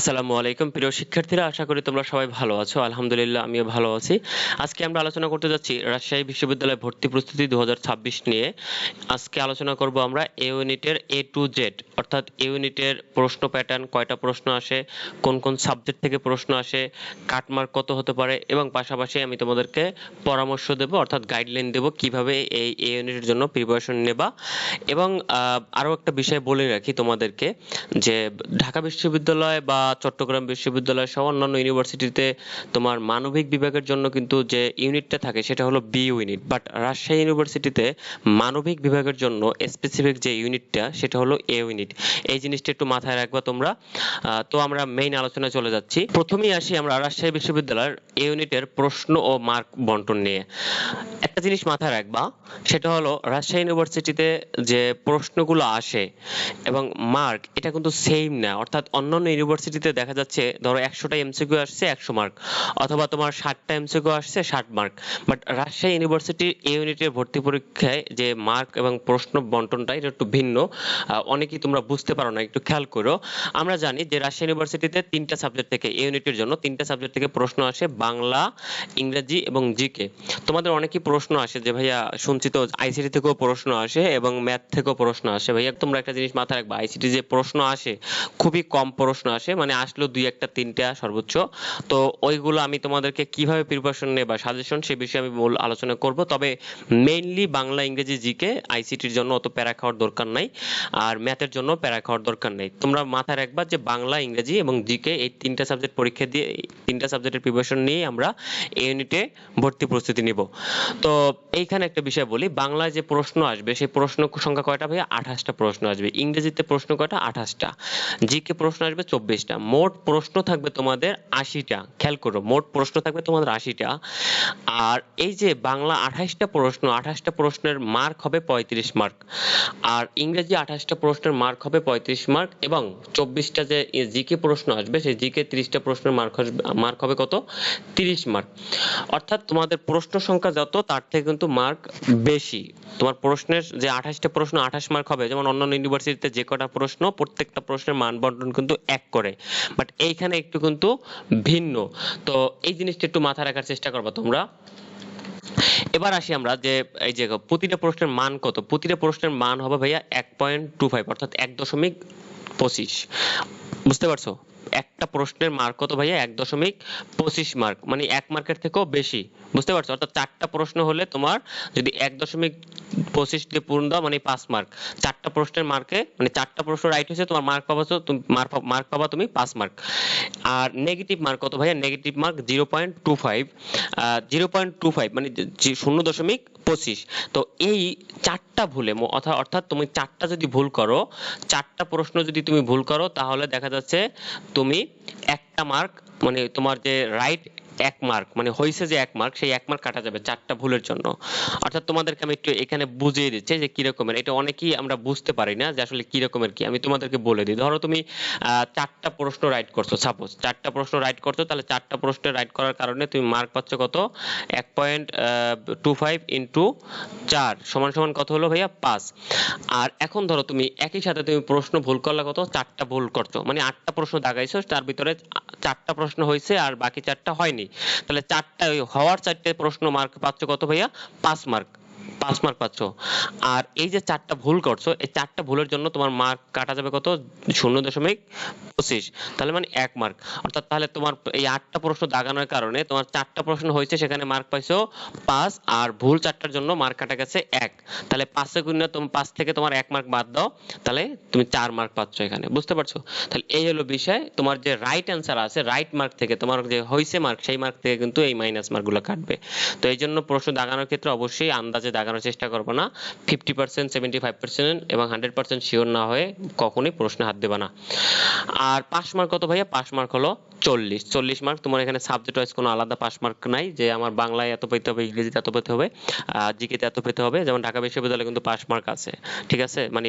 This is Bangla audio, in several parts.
আসসালামু আলাইকুম। প্রিয় শিক্ষার্থীরা, আশা করি তোমরা সবাই ভালো আছো। আলহামদুলিল্লাহ, আমিও ভালো আছি। আজকে আমরা আলোচনা করতে যাচ্ছি রাজশাহী বিশ্ববিদ্যালয় ভর্তি প্রস্তুতি দু হাজার ছাব্বিশ নিয়ে। আজকে আলোচনা করব আমরা এ ইউনিটের এ টু জেড অর্থাৎ ইউনিটের প্রশ্ন প্যাটার্ন কয়টা প্রশ্ন আসে কোন কোন সাবজেক্ট থেকে প্রশ্ন আসে কাটমার্ক কত হতে পারে এবং পাশাপাশি আমি তোমাদেরকে পরামর্শ দেব অর্থাৎ গাইডলাইন দেব কীভাবে এই এ ইউনিটের জন্য প্রিপারেশন নেবা। এবং আহ, আরও একটা বিষয় বলে রাখি তোমাদেরকে যে ঢাকা বিশ্ববিদ্যালয় বা চট্টগ্রাম বিশ্ববিদ্যালয় সহ অন্যান্য ইউনিভার্সিটিতে তোমার মানবিক বিভাগের জন্য কিন্তু যে ইউনিটটা থাকে সেটা হলো বি ইউনিট বাট রাজশাহী ইউনিভার্সিটিতে মানবিক বিভাগের জন্য স্পেসিফিক যে ইউনিটটা সেটা হলো এ ইউনিট এই জিনিসটা একটু মাথায় রাখবা তোমরা। তো আমরা মেইন আলোচনায় চলে যাচ্ছি। প্রথমেই আসি আমরা রাজশাহী বিশ্ববিদ্যালয়ের ইউনিটের প্রশ্ন ও মার্ক বন্টন নিয়ে। একটা জিনিস মাথায় রাখবা, সেটা হলো রাজশাহী ইউনিভার্সিটিতে যে প্রশ্নগুলো আসে এবং মার্ক এটা কিন্তু সেম না। অর্থাৎ অন্যান্য ইউনিভার্সিটিতে দেখা যাচ্ছে, ধরো একশোটা এমসিকিউ আসছে, একশো মার্ক অথবা তোমার ষাটটা এমসিকিউ আসছে, ষাট মার্ক বাট রাজশাহী ইউনিভার্সিটির ইউনিটের ভর্তি পরীক্ষায় যে মার্ক এবং প্রশ্ন বন্টনটা, এটা একটু ভিন্ন। অনেকেই তোমরা বুঝতে পারো না, একটু খেয়াল করো। আমরা জানি যে রাজশাহী ইউনিভার্সিটিতে তিনটা সাবজেক্ট থেকে এই ইউনিটের জন্য তিনটা সাবজেক্ট থেকে প্রশ্ন আসে বাংলা, ইংরেজি এবং জিকে তোমাদের অনেকই প্রশ্ন আসে যে, ভাইয়া, শুনছি তো আইসিটি থেকেও প্রশ্ন আসে এবং ম্যাথ থেকেও প্রশ্ন আসে। ভাইয়া, তোমরা একটা জিনিস মাথায় রাখবা আইসিটি যে প্রশ্ন আসে, খুবই কম প্রশ্ন আসে মানে আসলো দুই একটা, তিনটা সর্বোচ্চ। তো ওইগুলো আমি তোমাদেরকে কীভাবে প্রিপারেশন নেবা সাজেশন সে বিষয়ে আমি মূল আলোচনা করব। তবে মেইনলি বাংলা, ইংরেজি জিকে আইসিটির জন্য অত প্যারা খাওয়ার দরকার নাই। আর ম্যাথের জন্য প্যারা খাওয়ার দরকার নেই। তোমরা মাথায় রাখবা যে বাংলা, ইংরেজি এবং জিকে এই তিনটা সাবজেক্ট পরীক্ষা দিয়ে, তিনটা সাবজেক্টের প্রিপারেশন নিয়ে আমরা এই ইউনিটে ভর্তি প্রস্তুতি নিব। তো এইখানে একটা বিষয় বলি, বাংলায় যে প্রশ্ন আসবে, সেই প্রশ্ন সংখ্যা কয়টা ভাইয়া? আঠাশটা প্রশ্ন আসবে। ইংরেজিতে প্রশ্ন কয়টা? আঠাশটা। জিকে প্রশ্ন আসবে চব্বিশটা। মোট প্রশ্ন থাকবে তোমাদের আশিটা। খেয়াল করো, মোট প্রশ্ন থাকবে তোমাদের আশিটা। আর এই যে বাংলা আঠাশটা প্রশ্ন, আঠাশটা প্রশ্নের মার্ক হবে পঁয়ত্রিশ মার্ক আর ইংরেজি আঠাশটা প্রশ্নের মার্ক হবে পঁয়ত্রিশ মার্ক এবং চব্বিশটা যে জিকে প্রশ্ন আসবে, সেই জিকে ত্রিশটা প্রশ্নের মার্ক মার্ক হবে কত? তিরিশ মার্ক। অর্থাৎ তোমাদের প্রশ্ন সংখ্যা যত, তার থেকে কিন্তু মার্ক বেশি। তোমার প্রশ্নের যে আঠাশটা প্রশ্ন, আঠাশ মার্ক হবে। যেমন অন্যান্য ইউনিভার্সিটিতে যে কটা প্রশ্ন, প্রত্যেকটা প্রশ্নের মান বন্টন কিন্তু এক করে। বাট এইখানে একটু কিন্তু ভিন্ন। তো এই জিনিসটা একটু মাথায় রাখার চেষ্টা করবা তোমরা। এবার আসি আমরা যে, এই যে প্রতিটা প্রশ্নের মান কত? প্রতিটা প্রশ্নের মান হবে ভাইয়া এক পয়েন্ট টু ফাইভ অর্থাৎ এক দশমিক পঁচিশ। বুঝতে পারছ? একটা প্রশ্নের মার্ক কত ভাইয়া? এক দশমিক পঁচিশ মার্ক মানে এক মার্কের থেকেও বেশি, বুঝতে পারছ? অর্থাৎ চারটা প্রশ্ন হলে তোমার যদি এক দশমিক পঁচিশ দিয়ে পূর্ণ দাও মানে পাঁচ মার্ক চারটা প্রশ্নের মার্কে মানে চারটা প্রশ্ন রাইট হয়েছে, তোমার মার্ক পাবা তুমি মার্ক পাবা তুমি পাঁচ মার্ক আর নেগেটিভ মার্ক কত ভাইয়া? Negative mark zero point two five zero point two five মানে শূন্য দশমিক পঁচিশ। তো এই চারটা ভুলে অর্থাৎ অর্থাৎ তুমি চারটা যদি ভুল করো, চারটা প্রশ্ন যদি তুমি ভুল করো, তাহলে দেখা যাচ্ছে তুমি একটা মার্ক মানে তোমার যে রাইট এক মার্ক মানে হয়েছে যে এক মার্ক সেই এক মার্ক কাটা যাবে চারটা ভুলের জন্য। অর্থাৎ তোমাদেরকে আমি একটু এখানে বুঝিয়ে দিচ্ছি যে কি রকমের। এটা অনেকেই আমরা বুঝতে পারি না যে আসলে কি রকমের কি। আমি তোমাদেরকে বলে দিই। ধরো তুমি চারটা প্রশ্ন রাইট করছ সাপোজ চারটা প্রশ্ন রাইট করছ, তাহলে চারটা প্রশ্ন রাইট করার কারণে তুমি মার্ক পাচ্ছ কত? এক পয়েন্ট টু ফাইভ ইন্টু চার, সমান সমান কত হলো ভাইয়া? পাঁচ। আর এখন ধরো তুমি একই সাথে তুমি প্রশ্ন ভুল করলে কত? চারটা ভুল করছ। মানে আটটা প্রশ্ন দাগাইছো, তার ভিতরে চারটা প্রশ্ন হয়েছে আর বাকি চারটা হয়নি। তাহলে চারটা ওই হওয়ার চারটে প্রশ্ন মার্ক পাচ্ছ কত ভাইয়া? পাঁচ মার্ক পাঁচ মার্ক পাচ্ছ। আর এই যে চারটা ভুল করছ, এই চারটা ভুলের জন্য তোমার মার্ক কাটা যাবে কত? শূন্য দশমিক পঁচিশ। তাহলে মানে এক মার্ক। অর্থাৎ তাহলে তোমার এই আটটা প্রশ্ন দাগানোর কারণে তোমার চারটা প্রশ্ন হয়েছে, সেখানে মার্ক পাইছো পাঁচ, আর ভুল চারটার জন্য মার্ক কাটা গেছে এক। তাহলে পাঁচে গুণে তুমি পাঁচ থেকে তোমার এক মার্ক বাদ দাও। তাহলে তুমি চার মার্ক পাচ্ছ এখানে। বুঝতে পারছ? তাহলে এই হলো বিষয়। তোমার যে রাইট অ্যান্সার আছে রাইট মার্ক থেকে তোমার যে হয়েছে মার্ক সেই মার্ক থেকে কিন্তু এই মাইনাস মার্কগুলো কাটবে। তো এই জন্য প্রশ্ন দাগানোর ক্ষেত্রে অবশ্যই আন্দাজে দাগানোর চেষ্টা করব না। Fifty percent seventy five percent এবং হান্ড্রেড পার্সেন্ট শিওর না হয়ে কখনোই প্রশ্নে হাত দেবে না। আর পাস মার্ক কত ভাইয়া? পাস মার্ক হলো চল্লিশ চল্লিশ মার্ক তোমার এখানে সাবজেক্ট ওয়াইজ কোনো আলাদা পাস মার্ক নাই যে আমার বাংলায় এত পেতে হবে, ইংরেজিতে এত পেতে হবে জিকেতে এত পেতে হবে। যেমন ঢাকা বিশ্ববিদ্যালয়ে কিন্তু পাস মার্ক আছে, ঠিক আছে? মানে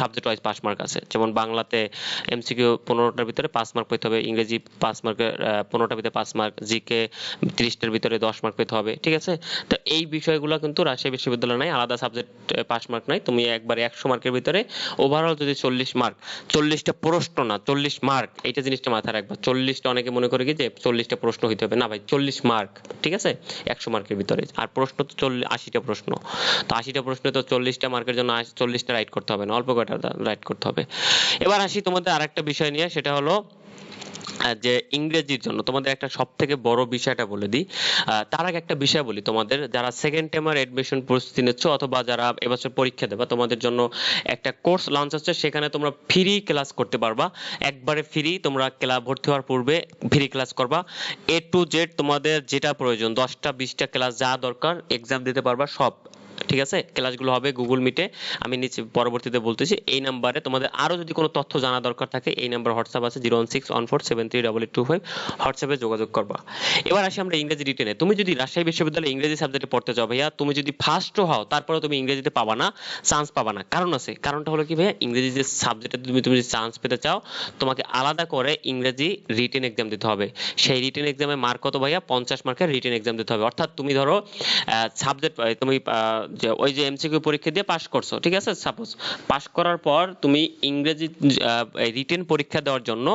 সাবজেক্ট ওয়াইজ পাস মার্ক আছে। যেমন বাংলাতে এমসিকিউ পনেরোটার ভিতরে পাঁচ মার্ক পেতে হবে, ইংরেজি পাঁচ মার্কের পনেরোটার ভিতরে পাঁচ মার্ক জিকে তিরিশটার ভিতরে দশ মার্ক পেতে হবে, ঠিক আছে? তো এই বিষয়গুলো কিন্তু রাজশাহী বিশ্ববিদ্যালয় নাই, আলাদা সাবজেক্ট পাস মার্ক নাই। তুমি একবারে একশো মার্কের ভিতরে ওভারঅল যদি চল্লিশ মার্ক চল্লিশটা প্রশ্ন না, চল্লিশ মার্ক এইটা জিনিসটা মাথায় রাখবা। চল্লিশটা অনেকে মনে করে কি যে চল্লিশটা প্রশ্ন হইতে হবে। না ভাই, চল্লিশ মার্ক ঠিক আছে? একশো মার্কের ভিতরে। আর প্রশ্ন তো চল্লিশ আশিটা প্রশ্ন। তো আশিটা প্রশ্ন তো চল্লিশটা মার্কের জন্য চল্লিশটা রাইট করতে হবে না, অল্প কয়টা রাইট করতে হবে। এবার আসি তোমাদের আরেকটা বিষয় নিয়ে, সেটা হলো যে ইংরেজির জন্য তোমাদের একটা সব থেকে বড় বিষয়টা বলে দিই। তার আগে একটা বিষয় বলি তোমাদের। যারা সেকেন্ড টাইমার এডমিশন প্রস্তুতি নিচ্ছ অথবা যারা এবছর পরীক্ষা দেবা, তোমাদের জন্য একটা কোর্স লঞ্চ হচ্ছে। সেখানে তোমরা ফ্রি ক্লাস করতে পারবা। একবারে ফ্রি তোমরা ক্লাস ভর্তি হওয়ার পূর্বে ফ্রি ক্লাস করবা। এ টু জেড তোমাদের যেটা প্রয়োজন, দশটা, বিশটা ক্লাস যা দরকার এক্সাম দিতে পারবা, সব। ঠিক আছে? ক্লাসগুলো হবে গুগল মিটে আমি নিচে পরবর্তীতে বলতেছি, এই নাম্বারে তোমাদের আরও যদি কোনো তথ্য জানা দরকার থাকে, এই নাম্বার হোয়াটসঅ্যাপ আছে zero one six one four seven three double eight two five হোয়াটসঅ্যাপে যোগাযোগ করবা। এবার আসি আমরা ইংরেজি রিটেনে তুমি যদি রাজশাহী বিশ্ববিদ্যালয়ে ইংরেজি সাবজেক্টে পড়তে চাও ভাইয়া, তুমি যদি ফার্স্টও হও তারপরে তুমি ইংরেজিতে পাবা না চান্স পাবা না। কারণ আছে, কারণটা হলো কি ভাইয়া, ইংরেজি যে সাবজেক্টে তুমি তুমি যদি চান্স পেতে চাও, তোমাকে আলাদা করে ইংরেজি রিটেন এক্সাম দিতে হবে। সেই রিটেন এক্সামে মার্ক কত ভাইয়া? পঞ্চাশ মার্কের রিটেন এক্সাম দিতে হবে। অর্থাৎ তুমি ধরো সাবজেক্ট তুমি যে ওই যে এমসিকিউ পরীক্ষা দিয়ে পাস করছ, ঠিক আছে? সাপোজ পাস করার পর তুমি ইংরেজি রিটেন পরীক্ষা দেওয়ার জন্য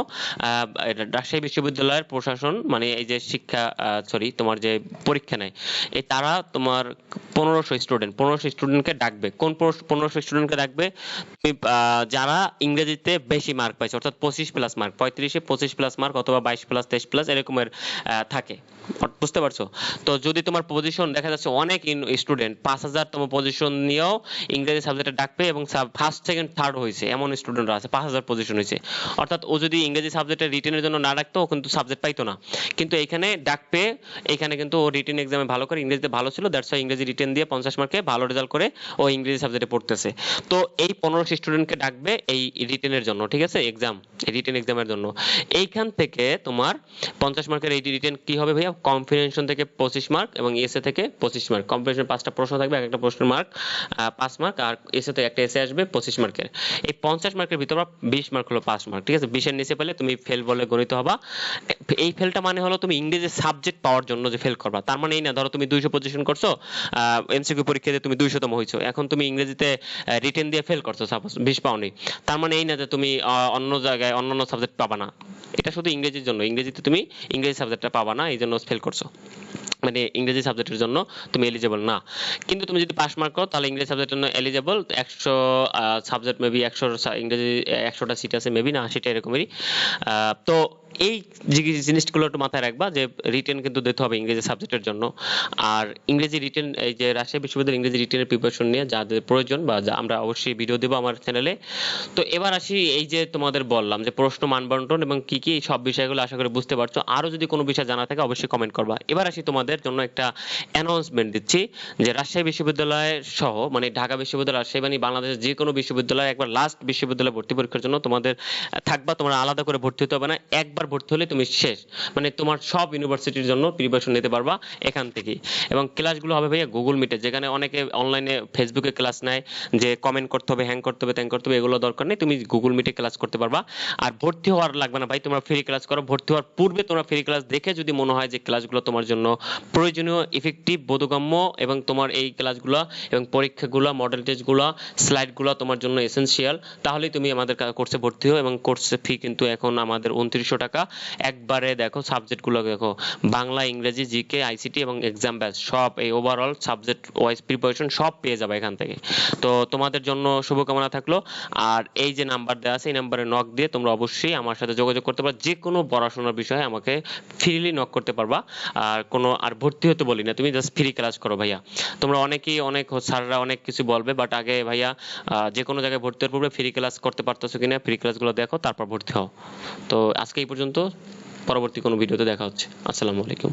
রাজশাহী বিশ্ববিদ্যালয়ের প্রশাসন মানে এই যে শিক্ষা সরি তোমার যে পরীক্ষা নেয় এই তারা তোমার পনেরোশো স্টুডেন্ট পনেরোশো স্টুডেন্টকে ডাকবে। কোন পনেরোশো স্টুডেন্টকে ডাকবে? তুমি যারা ইংরেজিতে বেশি মার্ক পাইছে, অর্থাৎ পঁচিশ প্লাস মার্ক পঁয়ত্রিশে পঁচিশ প্লাস মার্ক অথবা বাইশ প্লাস তেইশ প্লাস এরকমের থাকে। বুঝতে পারছ? তো যদি তোমার পজিশন দেখা যাচ্ছে অনেক স্টুডেন্ট পাঁচ হাজার তম পজিশন নিয়েও ইংরেজি সাবজেক্টে ডাকবে এবং ফার্স্ট সেকেন্ড থার্ড হয়েছে। এমন স্টুডেন্টরা আছে, পাঁচ হাজার পজিশন হয়েছে। অর্থাৎ ও যদি ইংরেজি সাবজেক্টে রিটেনের জন্য না ডাকতো, ও কিন্তু সাবজেক্ট পাইতো না। কিন্তু এখানে ডাক পেয়ে এখানে কিন্তু ও রিটেন এক্সামে ভালো করে ইংরেজিতে ভালো ছিল দ্যাটস ওয়াই ইংরেজি রিটেন দিয়ে পঞ্চাশ মার্কে ভালো রেজাল্ট করে ও ইংরেজি সাবজেক্টে পড়তেছে। তো এই পনেরোশো স্টুডেন্টকে ডাকবে এই রিটেনের জন্য, ঠিক আছে? এক্সাম রিটেন এক্সামের জন্য। এইখান থেকে তোমার পঞ্চাশ মার্কের এই রিটেন কি হবে ভাইয়া? কম্পিটিশন থেকে পঁচিশ মার্ক এবং এসএ থেকে পঁচিশ মার্ক কম্পিটিশন পাঁচটা প্রশ্ন থাকবে এক একটা প্রশ্নের মার্ক পাঁচ মার্ক আর এসএ তে একটা এসে আসবে, পঁচিশ মার্কের এই পঞ্চাশ মার্কের ভিতর বিশ মার্ক হলো পাঁচ মার্ক ঠিক আছে? বিশের নিচে পেলে তুমি ফেল বলে গণিত হবা। এই ফেলটা মানে হলো তুমি ইংরেজি সাবজেক্ট পাওয়ার জন্য যে ফেল করবা, তার মানে এই না, ধরো তুমি দুইশো পজিশন করছ এমসিকিউ পরীক্ষা দিয়ে তুমি দুইশোতম হয়েছো এখন তুমি ইংরেজিতে রিটেন দিয়ে ফেল করছ সাপোজ বিশ পাওনি। তার মানে এই না যে তুমি অন্য জায়গায় অন্য অন্য সাবজেক্ট পাবা না। এটা শুধু ইংরেজির জন্য, ইংরেজিতে তুমি ইংরেজি সাবজেক্টটা পাবা না, এই জন্য ফেল করছ। মানে ইংরেজি সাবজেক্টের জন্য তুমি এলিজেবল না। কিন্তু তুমি যদি পাস মার্ক করো, তাহলে ইংরেজি সাবজেক্টের জন্য এলিজেবল একশো সাবজেক্ট মেবি একশো ইংরেজি, একশোটা সিট আছে মেবি না, সেটা এরকমই তো এই জিনিসগুলো একটু মাথায় রাখবা যে রিটেন কিন্তু দিতে হবে ইংরেজি সাবজেক্টের জন্য। আর ইংরেজি রিটেন এই যে রাজশাহী বিশ্ববিদ্যালয় ইংরেজি রিটেনের প্রিপারেশন নিয়ে যাদের প্রয়োজন বা আমরা অবশ্যই ভিডিও দেবো আমার চ্যানেলে তো এবার আসি এই যে তোমাদের বললাম যে প্রশ্ন মানবন্টন এবং কি কি সব বিষয়গুলো আশা করি বুঝতে পারছ। আরও যদি কোনো বিষয় জানা থাকে অবশ্যই কমেন্ট করবা। এবার আসি তোমাদের জন্য একটা অ্যানাউন্সমেন্ট দিচ্ছি যে রাজশাহী বিশ্ববিদ্যালয় সহ মানে ঢাকা বিশ্ববিদ্যালয়, রাজশাহী মানে বাংলাদেশের যে কোনো বিশ্ববিদ্যালয় একবার লাস্ট বিশ্ববিদ্যালয় ভর্তি পরীক্ষার জন্য তোমাদের থাকবা, তোমরা আলাদা করে ভর্তি হতে হবে না। একবার ভর্তি হলে তুমি শেষ। মানে তোমার সব ইউনিভার্সিটির জন্য প্রিপারেশন নিতে পারবা এখান থেকে এবং ক্লাসগুলো হবে ভাইয়া গুগল মিটে যেখানে অনেকে অনলাইনে ফেসবুকে ক্লাস নেয় যে কমেন্ট করতে হবে হ্যাং করতে হবে ত্যাং করতে হবে, এগুলো দরকার নেই, তুমি গুগল মিটে ক্লাস করতে পারবা। আর ভর্তি হওয়ার লাগবে না ভাই, তোমরা ফ্রি ক্লাস করো। ভর্তি হওয়ার পূর্বে তোমরা ফ্রি ক্লাস দেখে যদি মনে হয় যে ক্লাসগুলো তোমার জন্য প্রয়োজনীয় ইফেক্টিভ বোধগম্য এবং তোমার এই ক্লাসগুলো এবং পরীক্ষাগুলো মডেল টেস্টগুলো স্লাইডগুলো তোমার জন্য এসেন্সিয়াল তাহলেই তুমি আমাদের কোর্সে ভর্তি হও এবং কোর্সে ফি কিন্তু এখন আমাদের উনত্রিশশো টাকা একবারে দেখো সাবজেক্টগুলো দেখো, বাংলা, ইংরেজি জিকে আইসিটি এবং এক্সাম ব্যাচ সব এই ওভারঅল সাবজেক্ট ওয়াইজ প্রিপারেশন সব পেয়ে যাবে এখান থেকে। তো তোমাদের জন্য শুভকামনা থাকল। আর এই যে নাম্বার দেওয়া আছে, এই নাম্বারে নক দিয়ে তোমরা অবশ্যই আমার সাথে যোগাযোগ করতে পারো। যে কোনো পড়াশোনার বিষয়ে আমাকে ফ্রিলি নক করতে পারবা। আর কোনো, আর ভর্তি হতে বলি না, তুমি জাস্ট ফ্রি ক্লাস করো ভাইয়া। তোমরা অনেকেই, অনেক স্যাররা অনেক কিছু বলবে বাট আগে ভাইয়া যে কোনো জায়গায় ভর্তি হওয়ার পূর্বে ফ্রি ক্লাস করতে পারতেছো কিনা ফ্রি ক্লাসগুলো দেখো, তারপর ভর্তি হও। তো আজকে এই পর্যন্ত পরবর্তী কোনো ভিডিওতে দেখা হচ্ছে। আসসালামু আলাইকুম।